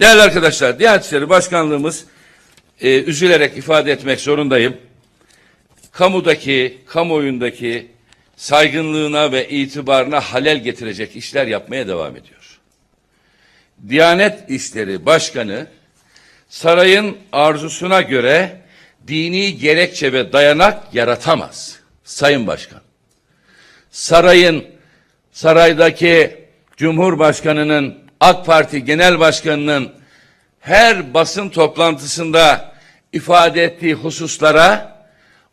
Değerli arkadaşlar, Diyanet İşleri Başkanlığımız e, üzülerek ifade etmek zorundayım. Kamudaki, kamuoyundaki saygınlığına ve itibarına halel getirecek işler yapmaya devam ediyor. Diyanet İşleri Başkanı sarayın arzusuna göre dini gerekçe ve dayanak yaratamaz. Sayın Başkan. Sarayın saraydaki Cumhurbaşkanının AK Parti Genel Başkanının her basın toplantısında ifade ettiği hususlara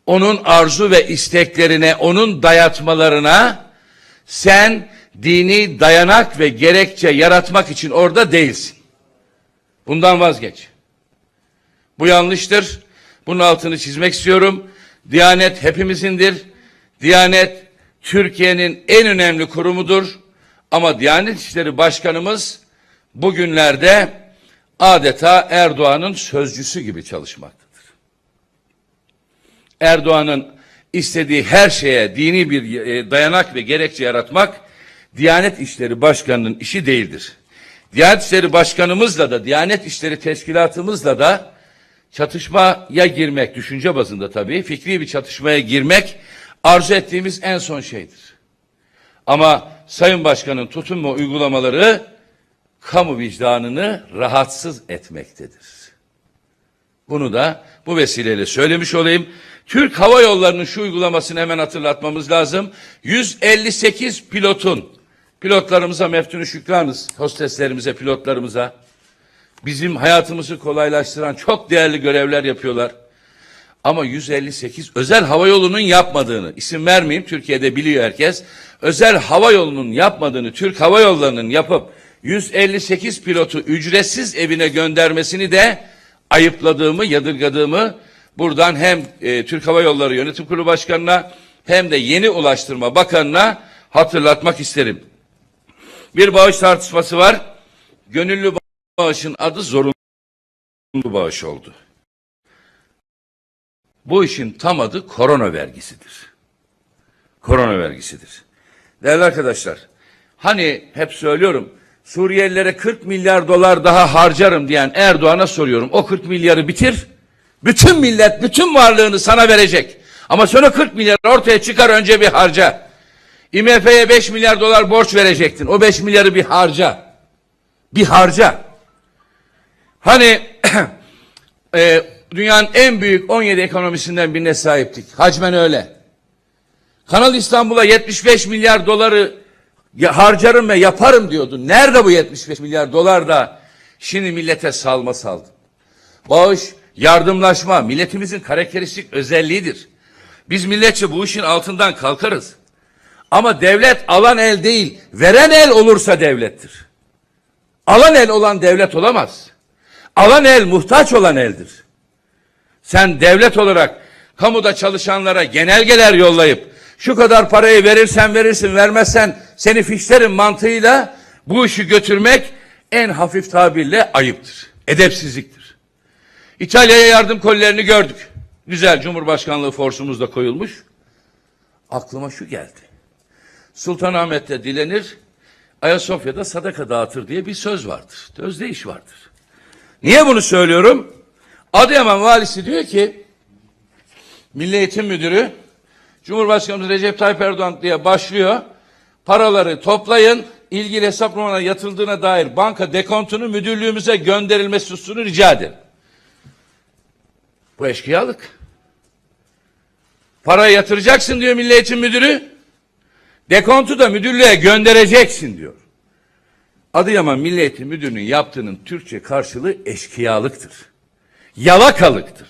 onun arzu ve isteklerine, onun dayatmalarına sen dini dayanak ve gerekçe yaratmak için orada değilsin. Bundan vazgeç. Bu yanlıştır. Bunun altını çizmek istiyorum. Diyanet hepimizindir. Diyanet Türkiye'nin en önemli kurumudur. Ama Diyanet İşleri Başkanımız bugünlerde adeta Erdoğan'ın sözcüsü gibi çalışmaktadır. Erdoğan'ın istediği her şeye dini bir e, dayanak ve gerekçe yaratmak Diyanet İşleri Başkanı'nın işi değildir. Diyanet İşleri Başkanımızla da Diyanet İşleri Teşkilatımızla da çatışmaya girmek, düşünce bazında tabii, fikri bir çatışmaya girmek arzu ettiğimiz en son şeydir. Ama Sayın Başkan'ın tutum ve uygulamaları kamu vicdanını rahatsız etmektedir. Bunu da bu vesileyle söylemiş olayım. Türk Hava Yolları'nın şu uygulamasını hemen hatırlatmamız lazım. 158 pilotun, pilotlarımıza meftunu şükranız, hosteslerimize, pilotlarımıza, bizim hayatımızı kolaylaştıran çok değerli görevler yapıyorlar. Ama 158 özel hava yolunun yapmadığını, isim vermeyeyim Türkiye'de biliyor herkes. Özel hava yolunun yapmadığını, Türk Hava Yolları'nın yapıp 158 pilotu ücretsiz evine göndermesini de ayıpladığımı, yadırgadığımı buradan hem e, Türk Hava Yolları Yönetim Kurulu Başkanı'na hem de Yeni Ulaştırma Bakanı'na hatırlatmak isterim. Bir bağış tartışması var. Gönüllü bağışın adı zorunlu bağış oldu. Bu işin tam adı korona vergisidir. Korona vergisidir. Değerli arkadaşlar, hani hep söylüyorum, Suriyelilere 40 milyar dolar daha harcarım diyen Erdoğan'a soruyorum. O 40 milyarı bitir, bütün millet, bütün varlığını sana verecek. Ama sonra 40 milyar ortaya çıkar önce bir harca. IMF'ye 5 milyar dolar borç verecektin. O 5 milyarı bir harca. Bir harca. Hani e, dünyanın en büyük 17 ekonomisinden birine sahiptik. Hacmen öyle. Kanal İstanbul'a 75 milyar doları ya harcarım ve yaparım diyordu. Nerede bu 75 milyar dolar da şimdi millete salma saldı. Bağış, yardımlaşma milletimizin karakteristik özelliğidir. Biz milletçe bu işin altından kalkarız. Ama devlet alan el değil, veren el olursa devlettir. Alan el olan devlet olamaz. Alan el muhtaç olan eldir. Sen devlet olarak kamuda çalışanlara genelgeler yollayıp şu kadar parayı verirsen verirsin vermezsen seni fişlerim mantığıyla bu işi götürmek en hafif tabirle ayıptır. Edepsizliktir. İtalya'ya yardım kolilerini gördük. Güzel Cumhurbaşkanlığı forsumuz da koyulmuş. Aklıma şu geldi. Sultanahmet'te dilenir, Ayasofya'da sadaka dağıtır diye bir söz vardır. Özdeyiş vardır. Niye bunu söylüyorum? Adıyaman valisi diyor ki Milli Eğitim Müdürü Cumhurbaşkanımız Recep Tayyip Erdoğan diye başlıyor. Paraları toplayın, ilgili hesap numarana yatırıldığına dair banka dekontunu müdürlüğümüze gönderilmesi hususunu rica ederim. Bu eşkıyalık. Parayı yatıracaksın diyor Milli Müdürü. Dekontu da müdürlüğe göndereceksin diyor. Adıyaman Milli Eğitim Müdürü'nün yaptığının Türkçe karşılığı eşkıyalıktır. Yalakalıktır.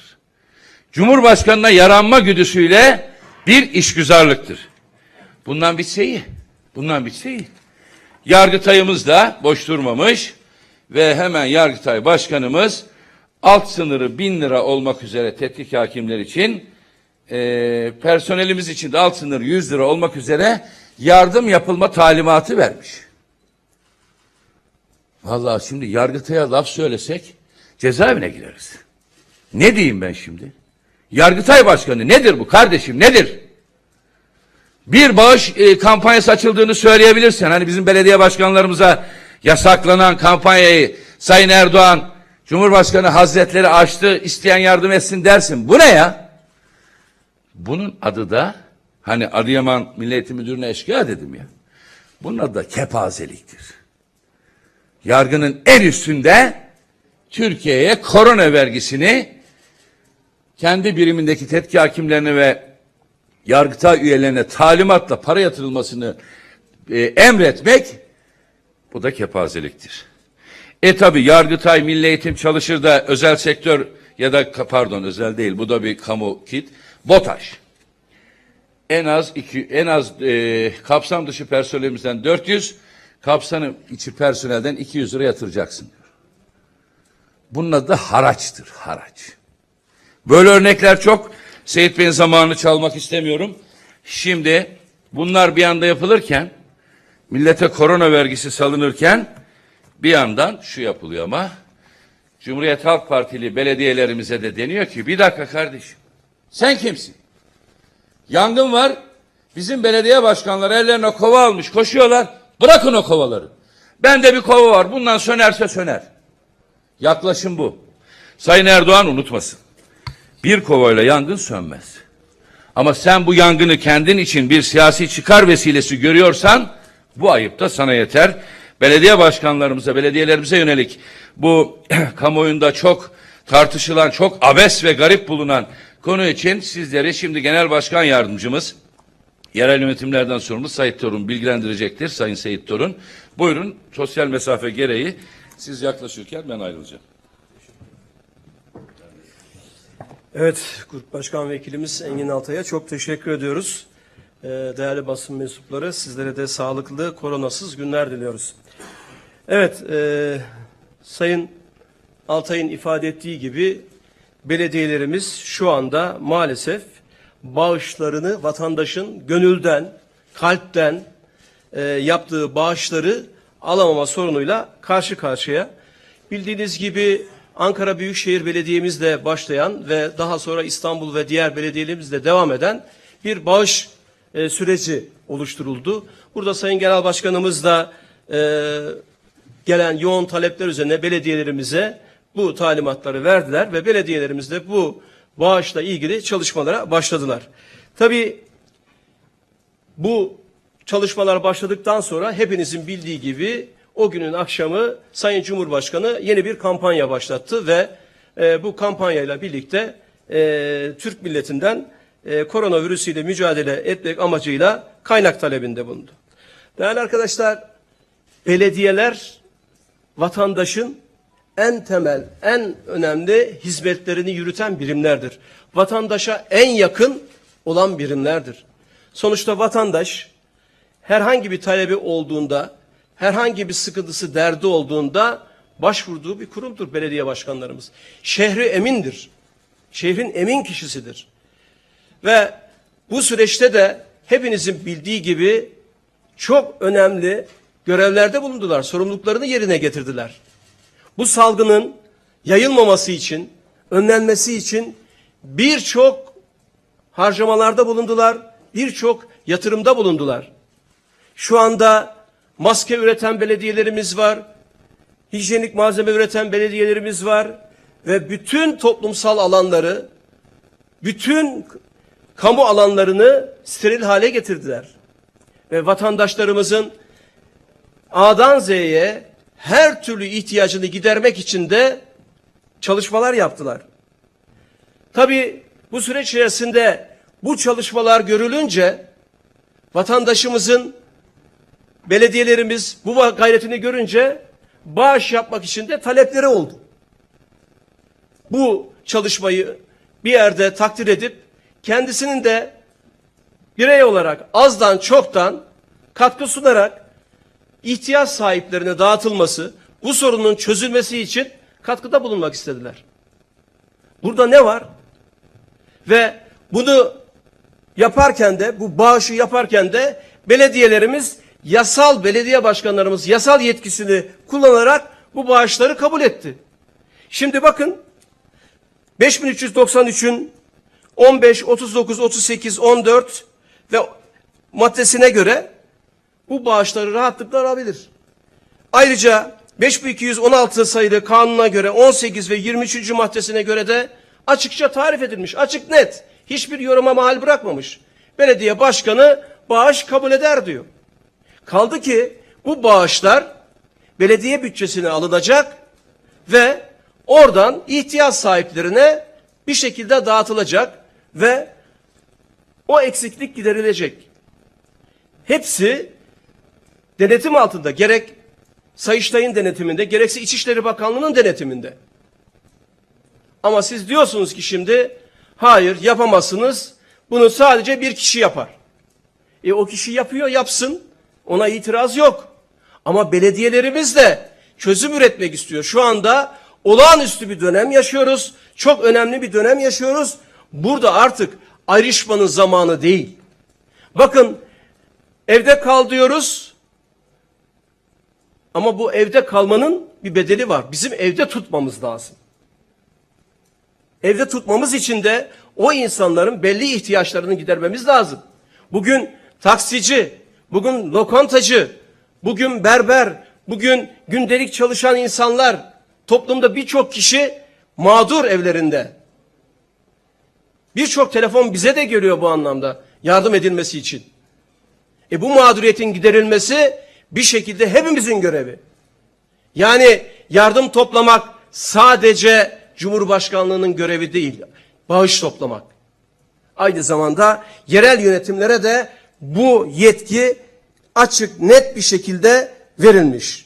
Cumhurbaşkanına yaranma güdüsüyle bir işgüzarlıktır. Bundan bitse iyi. Bundan bitse iyi. Yargıtayımız da boş durmamış ve hemen Yargıtay Başkanımız alt sınırı bin lira olmak üzere tetkik hakimler için e, personelimiz için de alt sınır 100 lira olmak üzere yardım yapılma talimatı vermiş. Vallahi şimdi Yargıtay'a laf söylesek cezaevine gireriz. Ne diyeyim ben şimdi? Yargıtay Başkanı nedir bu kardeşim nedir? Bir bağış e, kampanyası açıldığını söyleyebilirsen hani bizim belediye başkanlarımıza yasaklanan kampanyayı Sayın Erdoğan, Cumhurbaşkanı Hazretleri açtı, isteyen yardım etsin dersin. Bu ne ya? Bunun adı da, hani Adıyaman Milli Eğitim Müdürü'ne eşkıya dedim ya. Bunun adı da kepazeliktir. Yargının en üstünde Türkiye'ye korona vergisini kendi birimindeki tetki hakimlerine ve yargıtay üyelerine talimatla para yatırılmasını e, emretmek bu da kepazeliktir. E tabi Yargıtay Milli Eğitim çalışır da özel sektör ya da pardon özel değil bu da bir kamu kit. BOTAŞ. En az iki, en az e, kapsam dışı personelimizden 400, kapsam içi personelden 200 lira yatıracaksın diyor. Bunun adı haraçtır, haraç. Böyle örnekler çok. Seyit Bey'in zamanını çalmak istemiyorum. Şimdi bunlar bir anda yapılırken, millete korona vergisi salınırken bir yandan şu yapılıyor ama Cumhuriyet Halk Partili belediyelerimize de deniyor ki bir dakika kardeşim sen kimsin? Yangın var bizim belediye başkanları ellerine kova almış koşuyorlar bırakın o kovaları. Bende bir kova var bundan sönerse söner. Yaklaşım bu. Sayın Erdoğan unutmasın. Bir kovayla yangın sönmez. Ama sen bu yangını kendin için bir siyasi çıkar vesilesi görüyorsan bu ayıp da sana yeter. Belediye başkanlarımıza, belediyelerimize yönelik bu kamuoyunda çok tartışılan, çok abes ve garip bulunan konu için sizleri şimdi Genel Başkan Yardımcımız, yerel yönetimlerden sorumlu Sayit Torun bilgilendirecektir. Sayın Seyit Torun. Buyurun sosyal mesafe gereği siz yaklaşırken ben ayrılacağım. Evet, Grup Başkan Vekilimiz Engin Altay'a çok teşekkür ediyoruz. Ee, değerli basın mensupları, sizlere de sağlıklı, koronasız günler diliyoruz. Evet, e, Sayın Altay'ın ifade ettiği gibi belediyelerimiz şu anda maalesef bağışlarını vatandaşın gönülden, kalpten e, yaptığı bağışları alamama sorunuyla karşı karşıya. Bildiğiniz gibi Ankara Büyükşehir Belediye'mizle başlayan ve daha sonra İstanbul ve diğer belediyelerimizle devam eden bir bağış e, süreci oluşturuldu. Burada Sayın Genel Başkanımız da e, gelen yoğun talepler üzerine belediyelerimize bu talimatları verdiler ve belediyelerimiz de bu bağışla ilgili çalışmalara başladılar. Tabii bu çalışmalar başladıktan sonra hepinizin bildiği gibi o günün akşamı Sayın Cumhurbaşkanı yeni bir kampanya başlattı ve e, bu kampanyayla birlikte e, Türk milletinden e, koronavirüsüyle mücadele etmek amacıyla kaynak talebinde bulundu. Değerli arkadaşlar, belediyeler vatandaşın en temel, en önemli hizmetlerini yürüten birimlerdir. Vatandaşa en yakın olan birimlerdir. Sonuçta vatandaş herhangi bir talebi olduğunda, herhangi bir sıkıntısı, derdi olduğunda başvurduğu bir kurumdur belediye başkanlarımız. Şehri emindir. Şehrin emin kişisidir. Ve bu süreçte de hepinizin bildiği gibi çok önemli görevlerde bulundular. Sorumluluklarını yerine getirdiler. Bu salgının yayılmaması için, önlenmesi için birçok harcamalarda bulundular, birçok yatırımda bulundular. Şu anda maske üreten belediyelerimiz var, hijyenik malzeme üreten belediyelerimiz var ve bütün toplumsal alanları, bütün kamu alanlarını steril hale getirdiler. Ve vatandaşlarımızın A'dan Z'ye her türlü ihtiyacını gidermek için de çalışmalar yaptılar. Tabii bu süreç içerisinde bu çalışmalar görülünce vatandaşımızın belediyelerimiz bu gayretini görünce bağış yapmak için de talepleri oldu. Bu çalışmayı bir yerde takdir edip kendisinin de birey olarak azdan çoktan katkı sunarak ihtiyaç sahiplerine dağıtılması, bu sorunun çözülmesi için katkıda bulunmak istediler. Burada ne var? Ve bunu yaparken de, bu bağışı yaparken de belediyelerimiz, yasal belediye başkanlarımız yasal yetkisini kullanarak bu bağışları kabul etti. Şimdi bakın 5393'ün 15, 39, 38, 14 ve maddesine göre bu bağışları rahatlıkla alabilir. Ayrıca 5216 sayılı kanuna göre 18 ve 23. maddesine göre de açıkça tarif edilmiş. Açık net. Hiçbir yoruma mahal bırakmamış. Belediye başkanı bağış kabul eder diyor. Kaldı ki bu bağışlar belediye bütçesine alınacak ve oradan ihtiyaç sahiplerine bir şekilde dağıtılacak ve o eksiklik giderilecek. Hepsi denetim altında gerek Sayıştay'ın denetiminde gerekse İçişleri Bakanlığı'nın denetiminde. Ama siz diyorsunuz ki şimdi hayır yapamazsınız bunu sadece bir kişi yapar. E o kişi yapıyor yapsın ona itiraz yok. Ama belediyelerimiz de çözüm üretmek istiyor. Şu anda olağanüstü bir dönem yaşıyoruz. Çok önemli bir dönem yaşıyoruz. Burada artık ayrışmanın zamanı değil. Bakın evde kal diyoruz. Ama bu evde kalmanın bir bedeli var. Bizim evde tutmamız lazım. Evde tutmamız için de o insanların belli ihtiyaçlarını gidermemiz lazım. Bugün taksici, bugün lokantacı, bugün berber, bugün gündelik çalışan insanlar, toplumda birçok kişi mağdur evlerinde. Birçok telefon bize de geliyor bu anlamda yardım edilmesi için. E bu mağduriyetin giderilmesi bir şekilde hepimizin görevi. Yani yardım toplamak sadece Cumhurbaşkanlığının görevi değil. Bağış toplamak. Aynı zamanda yerel yönetimlere de bu yetki açık net bir şekilde verilmiş.